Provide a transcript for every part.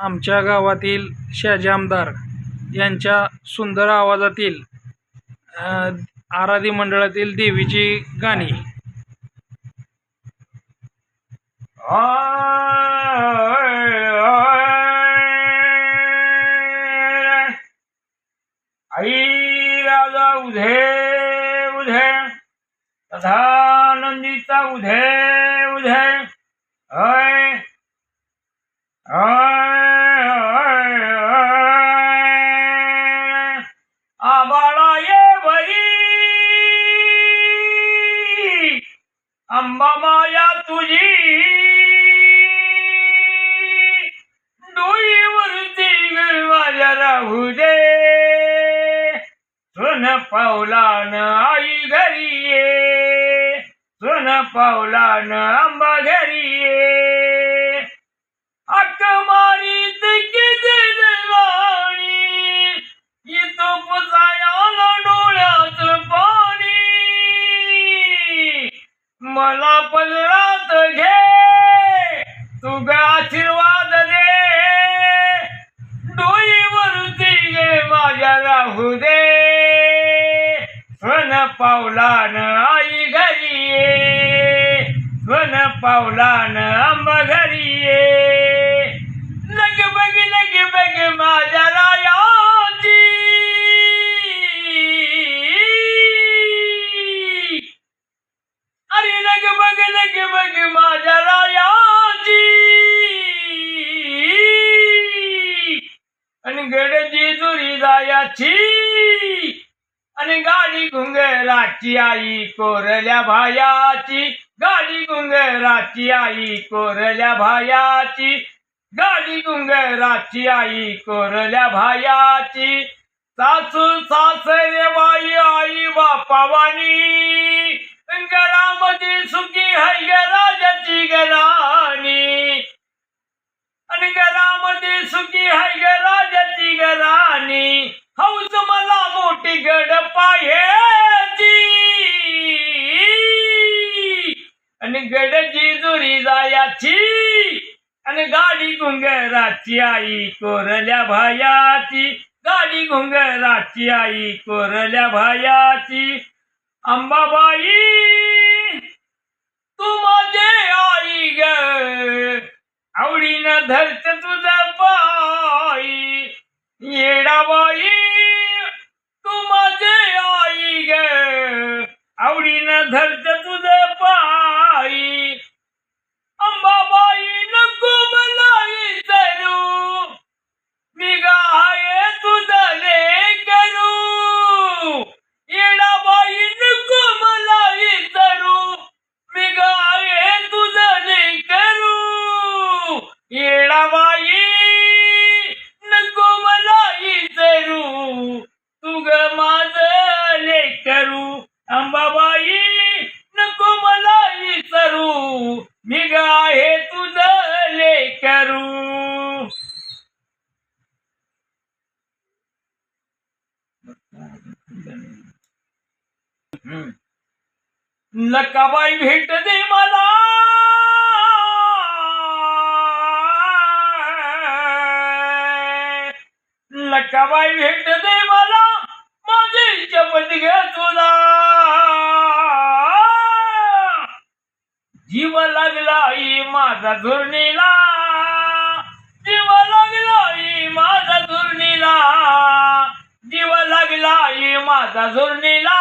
आमच्या गावातील शाजी आमदार यांच्या सुंदर आवाजातील आराधी मंडळातील देवीची गाणी. आई राजा उधे उधे तथा नंदीचा उधे. उधे अंबा माया तुझी. डोईवरती माझ्या राहू दे. सुन पावलान आई घरी ये. सुन पावलान अंबा घरी राहू दे. स्वन पावलान आई घरी ये. स्वन पावलान आंबा घरी ये. लग बग लग बग माझ्या रायाची. अरे लग बग लग बग जायाची. आणि गाडी घुंगराची आई कोरल्या भायाची. गाडी घुंगराची आई कोरल्या भायाची. गाडी घुंगराची आई कोरल्या भायाची. सासू सासरे बाई आई बापावानी. घरामध्ये सुखी है राजाची घराणी आणि घरामध्ये सुखी है ग राजाची घराणी हौस मला मोठी गड पायाची आणि गडची दुरी जायाची आणि गाडी घुंगराची आई कोरल्या भायाची. गाडी घुंगराची आई कोरल्या भायाची. अंबाबाई तू माझे आई ग. आवडीनं धरत तुझं पायी. येडाबाई तू माझे आई ग. आवडीनं धरत तुझं पायी अंबाबाई नको मला विसरू मी गाय तुझं ले करू येडाबाई नको मला विसरू मी गाय तुझं ले करू येडाबाई नको मला विसरू तू ग माझं ले करू अंबाबाई नको मला विसरू मी गाहे तुझ ले करू नकाबाई भेट दे मला. नकाबाई भेट दे. माझा झुरणीला. जीव लागलाई माझा झुरणीला. जीव लागलाई माझा झुरणीला.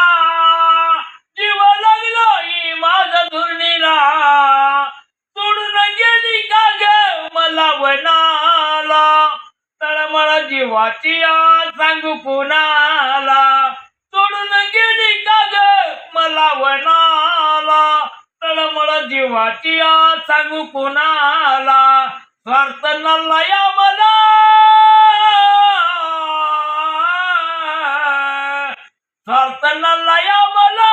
जीव लागलाई माझा झुरणीला. सोडून गेली का ग मला वनाला? तळमळ जीवाची सांगू कुणाला सोडून गेली का ग मला वनाला? तळमळ जीवाची सांगू कुणाला? स्वार्थ नल्ला मला. स्वार्थ नल्ला मला.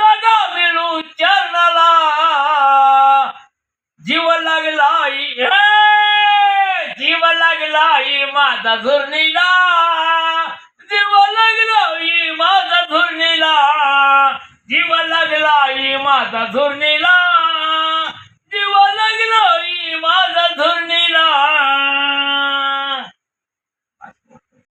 जागा मिळू चरणाला. जीव लागलाय जीव लागलाय माझा झुरणीला. जीव लागला माझा धुरणीला माझा झोरणे